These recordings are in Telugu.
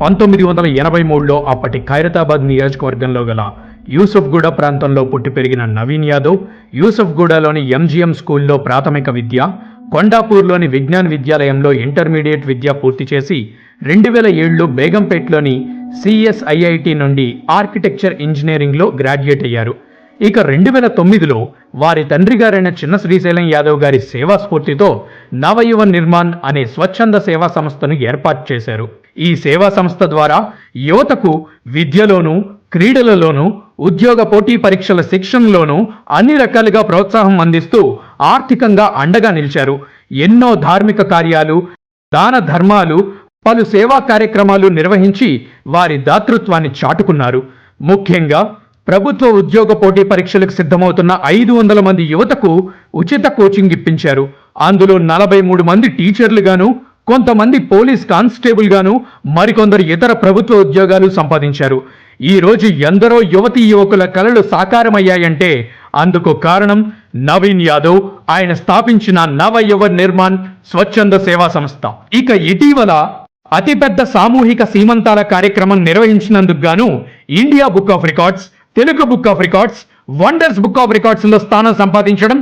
పంతొమ్మిది వందల ఎనభై మూడులో అప్పటి ఖైరతాబాద్ నియోజకవర్గంలో గల యూసఫ్గూడ ప్రాంతంలో పుట్టి పెరిగిన నవీన్ యాదవ్ యూసఫ్గూడలోని ఎంజీఎం స్కూల్లో ప్రాథమిక విద్య కొండాపూర్లోని విజ్ఞాన్ విద్యాలయంలో ఇంటర్మీడియట్ విద్య పూర్తి చేసి రెండు వేల ఏడులో బేగంపేట్లోని సిఎస్ఐఐటి నుండి ఆర్కిటెక్చర్ ఇంజనీరింగ్లో గ్రాడ్యుయేట్ అయ్యారు. ఇక రెండు వేల తొమ్మిదిలో వారి తండ్రి గారైన చిన్న శ్రీశైలం యాదవ్ గారి సేవా స్ఫూర్తితో నవయువ నిర్మాణ్ అనే స్వచ్ఛంద సేవా సంస్థను ఏర్పాటు చేశారు. ఈ సేవా సంస్థ ద్వారా యువతకు విద్యలోనూ క్రీడలలోనూ ఉద్యోగ పోటీ పరీక్షల శిక్షణలోనూ అన్ని రకాలుగా ప్రోత్సాహం అందిస్తూ ఆర్థికంగా అండగా నిలిచారు. ఎన్నో ధార్మిక కార్యాలు దాన ధర్మాలు పలు సేవా కార్యక్రమాలు నిర్వహించి వారి దాతృత్వాన్ని చాటుకున్నారు. ముఖ్యంగా ప్రభుత్వ ఉద్యోగ పోటీ పరీక్షలకు సిద్ధమవుతున్న ఐదు వందల మంది యువతకు ఉచిత కోచింగ్ ఇప్పించారు. అందులో నలభై మూడు మంది టీచర్లుగాను కొంతమంది పోలీస్ కానిస్టేబుల్ గాను మరికొందరు ఇతర ప్రభుత్వ ఉద్యోగాలు సంపాదించారు. ఈ రోజు ఎందరో యువతీ యువకుల కలలు సాకారమయ్యాయంటే అందుకు కారణం నవీన్ యాదవ్. ఆయన స్థాపించిన నవ యువ నిర్మాణ్ స్వచ్ఛంద సేవా సంస్థ. ఇక ఇటీవల అతిపెద్ద సామూహిక సీమంతాల కార్యక్రమం నిర్వహించినందుకు గాను India book of records Telugu book of records wonders book of రికార్డ్స్లో స్థానం సంపాదించడం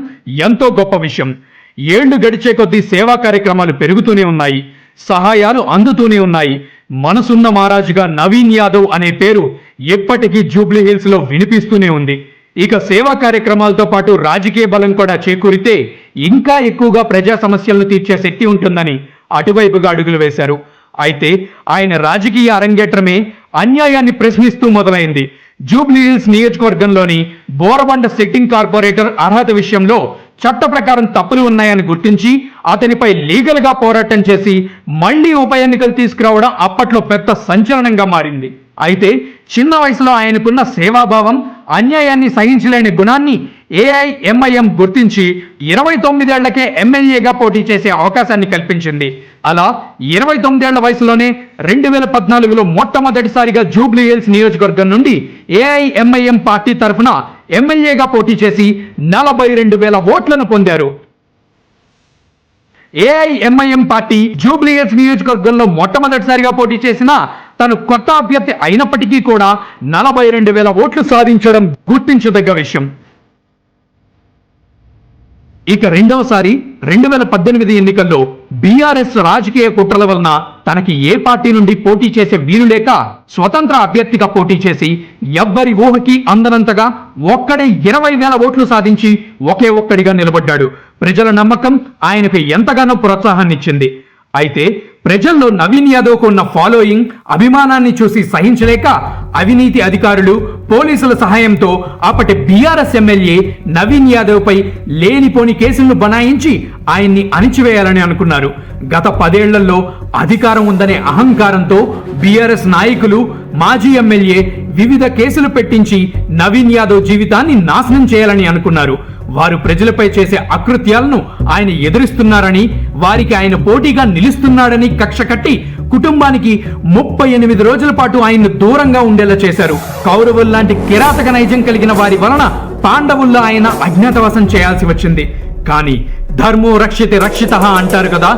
ఎంతో గొప్ప విషయం. ఏళ్ళు గడిచే కొద్దీ సేవా కార్యక్రమాలు పెరుగుతూనే ఉన్నాయి సహాయాలు అందుతూనే ఉన్నాయి. మనసున్న మహారాజుగా నవీన్ యాదవ్ అనే పేరు ఎప్పటికీ జూబ్లీ హిల్స్లో వినిపిస్తూనే ఉంది. ఇక సేవా కార్యక్రమాలతో పాటు రాజకీయ బలం కూడా చేకూరితే ఇంకా ఎక్కువగా ప్రజా సమస్యలను తీర్చే శక్తి ఉంటుందని అటువైపుగా అడుగులు వేశారు. అయితే ఆయన రాజకీయ అరంగేట్రమే అన్యాయాన్ని ప్రశ్నిస్తూ మొదలైంది. జూబ్లీ హిల్స్ నియోజకవర్గంలోని బోరబండ సిట్టింగ్ కార్పొరేటర్ అర్హత విషయంలో చట్ట ప్రకారం తప్పులు ఉన్నాయని గుర్తించి అతనిపై లీగల్గా పోరాటం చేసి మళ్ళీ ఉప ఎన్నికలు తీసుకురావడం అప్పట్లో పెద్ద సంచలనంగా మారింది. అయితే చిన్న వయసులో ఆయనకున్న సేవాభావం అన్యాయాన్ని సహించలేని గుణాన్ని ఏఐఎంఐఎం గుర్తించి ఇరవై తొమ్మిదేళ్ళకే ఎమ్మెల్యేగా పోటీ చేసే అవకాశాన్ని కల్పించింది. అలా ఇరవై తొమ్మిదేళ్ళ వయసులోనే రెండు వేల పద్నాలుగులో మొట్టమొదటిసారిగా జూబ్లీ హిల్స్ నియోజకవర్గం నుండి ఏఐఎంఐఎం పార్టీ తరఫున ఎమ్మెల్యేగా పోటీ చేసి నలభై రెండు వేల ఓట్లను పొందారు. ఏఐఎంఐఎం పార్టీ జూబ్లీహిల్స్ నియోజకవర్గంలో మొట్టమొదటిసారిగా పోటీ చేసిన తను కొత్త అభ్యర్థి అయినప్పటికీ కూడా నలభై రెండు వేల ఓట్లు సాధించడం గుర్తించదగ్గ విషయం. ఇక రెండవసారి రెండు వేల పద్దెనిమిది ఎన్నికల్లో బీఆర్ఎస్ రాజకీయ కుట్రల వలన తనకి ఏ పార్టీ నుండి పోటీ చేసే వీలు లేక స్వతంత్ర అభ్యర్థిగా పోటీ చేసి ఎవ్వరి ఊహకి అందనంతగా ఒక్కడే ఇరవై వేల ఓట్లు సాధించి ఒకే ఒక్కడిగా నిలబడ్డాడు. ప్రజల నమ్మకం ఆయనకు ఎంతగానో ప్రోత్సాహాన్నిచ్చింది. అయితే ప్రజల్లో నవీన్ యాదవ్కు ఉన్న ఫాలోయింగ్ అభిమానాన్ని చూసి సహించలేక అవినీతి అధికారులు పోలీసుల సహాయంతో అప్పటి బీఆర్ఎస్ ఎమ్మెల్యే నవీన్ యాదవ్పై లేనిపోని కేసులను బనాయించి ఆయన్ని అణిచివేయాలని అనుకున్నారు. గత పదేళ్ళలో అధికారం ఉందనే అహంకారంతో బీఆర్ఎస్ నాయకులు మాజీ ఎమ్మెల్యే వివిధ కేసులు పెట్టించి నవీన్ యాదవ్ జీవితాన్ని నాశనం చేయాలని అనుకున్నారు. వారు ప్రజలపై చేసే అకృత్యాలను ఆయన ఎదురిస్తున్నారని వారికి ఆయన పోటీగా నిలుస్తున్నాడని కక్ష కట్టి కుటుంబానికి ముప్పై ఎనిమిది రోజుల పాటు ఆయన్ను దూరంగా ఉండేలా చేశారు. కౌరవుల్లాంటి కిరాతక నైజం కలిగిన వారి వలన పాండవుల్లో ఆయన అజ్ఞాతవాసం చేయాల్సి వచ్చింది. కానీ ధర్మో రక్షిత రక్షిత అంటారు కదా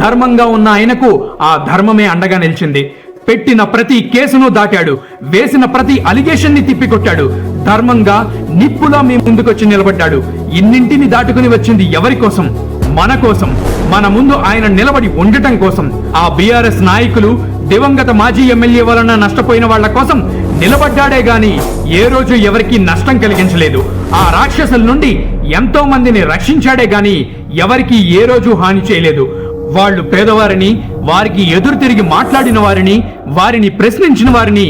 ధర్మంగా ఉన్న ఆయనకు ఆ ధర్మమే అండగా నిలిచింది. పెట్టిన ప్రతి కేసును దాటాడు. వేసిన ప్రతి అలిగేషన్ని తిప్పికొట్టాడు. ధర్మంగా నిప్పులా మీ ముందుకొచ్చి నిలబడ్డాడు. ఇన్నింటిని దాటుకుని వచ్చింది ఎవరి కోసం? మన కోసం. మన ముందు ఆయన నిలబడి ఉండటం కోసం. ఆ బీఆర్ఎస్ నాయకులు దివంగత మాజీ ఎమ్మెల్యే వలన నష్టపోయిన వాళ్ళ కోసం నిలబడ్డాడే గాని ఏ రోజు ఎవరికి నష్టం కలిగించలేదు. ఆ రాక్షసుల నుండి ఎంతో మందిని రక్షించాడే గాని ఎవరికి ఏ రోజు హాని చేయలేదు. వాళ్ళు పేదవారిని వారికి ఎదురు తిరిగి మాట్లాడిన వారిని వారిని ప్రశ్నించిన వారిని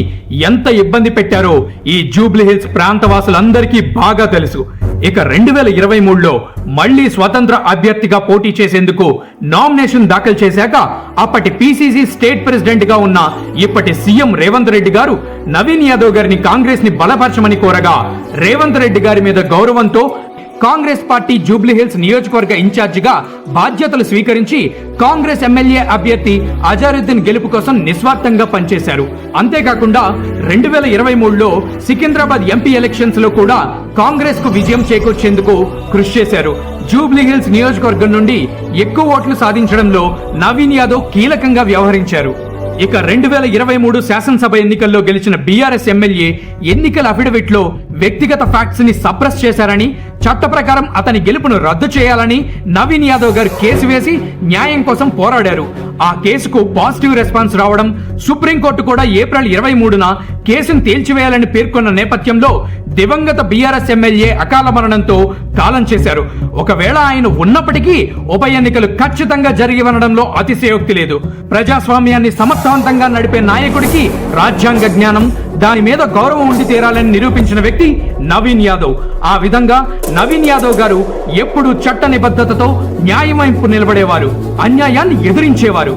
ఎంత ఇబ్బంది పెట్టారో ఈ జూబ్లీ హిల్స్ ప్రాంతవాసులందరికీ బాగా తెలుసు. ఇక రెండు వేల ఇరవై మూడులో మళ్ళీ స్వతంత్ర అభ్యర్థిగా పోటీ చేసేందుకు నామినేషన్ దాఖలు చేశాక అప్పటి పిసిసి స్టేట్ ప్రెసిడెంట్గా ఉన్న ఇప్పటి సీఎం రేవంత్ రెడ్డి గారు నవీన్ యాదవ్ గారిని కాంగ్రెస్ని బలపరచమని కోరగా రేవంత్ రెడ్డి గారి మీద గౌరవంతో కాంగ్రెస్ పార్టీ జూబ్లీహిల్స్ నియోజకవర్గ ఇన్ఛార్జిగా బాధ్యతలు స్వీకరించి కాంగ్రెస్ ఎమ్మెల్యే అభ్యర్థి అజారుద్దీన్ గెలుపు కోసం నిస్వార్థంగా పనిచేశారు. అంతేకాకుండా రెండు వేల ఇరవై మూడులో సికింద్రాబాద్ ఎంపీ ఎలక్షన్స్లో కూడా కాంగ్రెస్కు విజయం చేకూర్చేందుకు కృషి చేశారు. జూబ్లీహిల్స్ నియోజకవర్గం నుండి ఎక్కువ ఓట్లు సాధించడంలో నవీన్ యాదవ్ కీలకంగా వ్యవహరించారు. ఇక రెండు వేల ఇరవై మూడు శాసనసభ ఎన్నికల్లో గెలిచిన బీఆర్ఎస్ ఎమ్మెల్యే ఎన్నికల అఫిడవిట్లో వ్యక్తిగత ఫ్యాక్ట్స్ని సప్రెస్ చేశారని చట్ట ప్రకారం అతని గెలుపును రద్దు చేయాలని నవీన్ యాదవ్ గారు కేసు వేసి న్యాయం కోసం పోరాడారు. ఆ కేసుకు పాజిటివ్ రెస్పాన్స్ రావడం సుప్రీంకోర్టు కూడా ఏప్రిల్ ఇరవై మూడున కేసును తేల్చివేయాలని పేర్కొన్న నేపథ్యంలో దివంగత బీఆర్ఎస్ ఎమ్మెల్యే అకాల మరణంతో కాలం చేశారు. ఒకవేళ ఆయన ఉన్నప్పటికీ ఉప ఎన్నికలు ఖచ్చితంగా జరిగి ఉండడంలో అతిశయోక్తి లేదు. ప్రజాస్వామ్యాన్ని సమర్థవంతంగా నడిపే నాయకుడికి రాజ్యాంగ జ్ఞానం దాని మీద గౌరవం ఉండి తీరాలని నిరూపించిన వ్యక్తి నవీన్ యాదవ్. ఆ విధంగా నవీన్ యాదవ్ గారు ఎప్పుడు చట్ట నిబద్ధతతో న్యాయం వైపు నిలబడేవారు అన్యాయాన్ని ఎదిరించేవారు.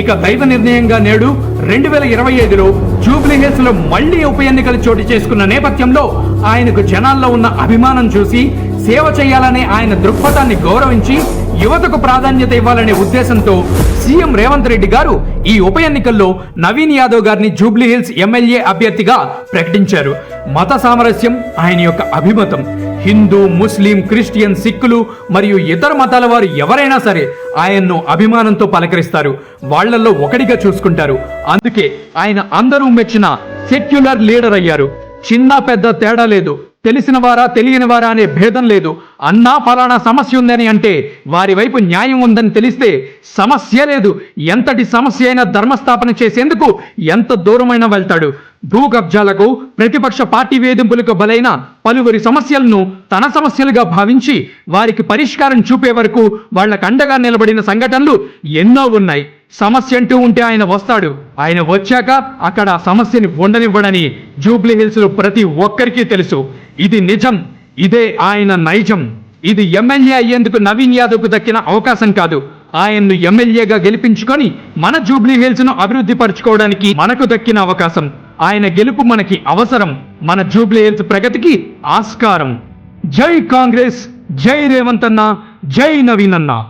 ఇక దైవ నిర్ణయంగా నేడు రెండు వేల ఇరవై ఐదులో జూబ్లీ హిల్స్లో మళ్ళీ ఉప ఎన్నికలు చోటు చేసుకున్న నేపథ్యంలో ఆయనకు జనాల్లో ఉన్న అభిమానం చూసి సేవ చేయాలనే ఆయన దృక్పథాన్ని గౌరవించి యువతకు ప్రాధాన్యత ఇవ్వాలనే ఉద్దేశంతో సీఎం రేవంత్ రెడ్డి గారు ఈ ఉప ఎన్నికల్లో నవీన్ యాదవ్ గారిని జూబ్లీహిల్స్ ఎమ్మెల్యే అభ్యర్థిగా ప్రకటించారు. మత సామరస్యం ఆయన యొక్క అభిమతం హిందూ ముస్లిం క్రిస్టియన్ సిక్కులు మరియు ఇతర మతాల వారు ఎవరైనా సరే ఆయన్ను అభిమానంతో పలకరిస్తారు. వాళ్ళల్లో ఒకటిగా చూసుకుంటారు. అందుకే ఆయన అందరూ మెచ్చిన సెక్యులర్ లీడర్ అయ్యారు. చిన్న పెద్ద తేడా లేదు. తెలిసిన వారా తెలియని వారా అనే భేదం లేదు. అన్నా ఫలానా సమస్య ఉందని అంటే వారి వైపు న్యాయం ఉందని తెలిస్తే సమస్య లేదు. ఎంతటి సమస్య అయినా ధర్మస్థాపన చేసేందుకు ఎంత దూరమైనా వెళ్తాడు. భూ కబ్జాలకు ప్రతిపక్ష పార్టీ వేధింపులకు బలైన పలువురి సమస్యలను తన సమస్యలుగా భావించి వారికి పరిష్కారం చూపే వరకు వాళ్ళకు అండగా నిలబడిన సంఘటనలు ఎన్నో ఉన్నాయి. సమస్య అంటూ ఉంటే ఆయన వస్తాడు. ఆయన వచ్చాక అక్కడ ఆ సమస్యని ఉండనివ్వడని జూబ్లీ హిల్స్ ప్రతి ఒక్కరికి తెలుసు. ఇది నిజం. ఇదే ఆయన నైజం. ఇది ఎమ్మెల్యే అయ్యేందుకు నవీన్ యాదవ్కు దక్కిన అవకాశం కాదు. ఆయన్ను ఎమ్మెల్యేగా గెలిపించుకొని మన జూబ్లీ హిల్స్ను అభివృద్ధి పరచుకోవడానికి మనకు దక్కిన అవకాశం. ఆయన గెలుపు మనకి అవసరం. మన జూబ్లీహిల్స్ ప్రగతికి ఆస్కారం. జై కాంగ్రెస్ జై రేవంత్ అన్న జై నవీన్ అన్నా.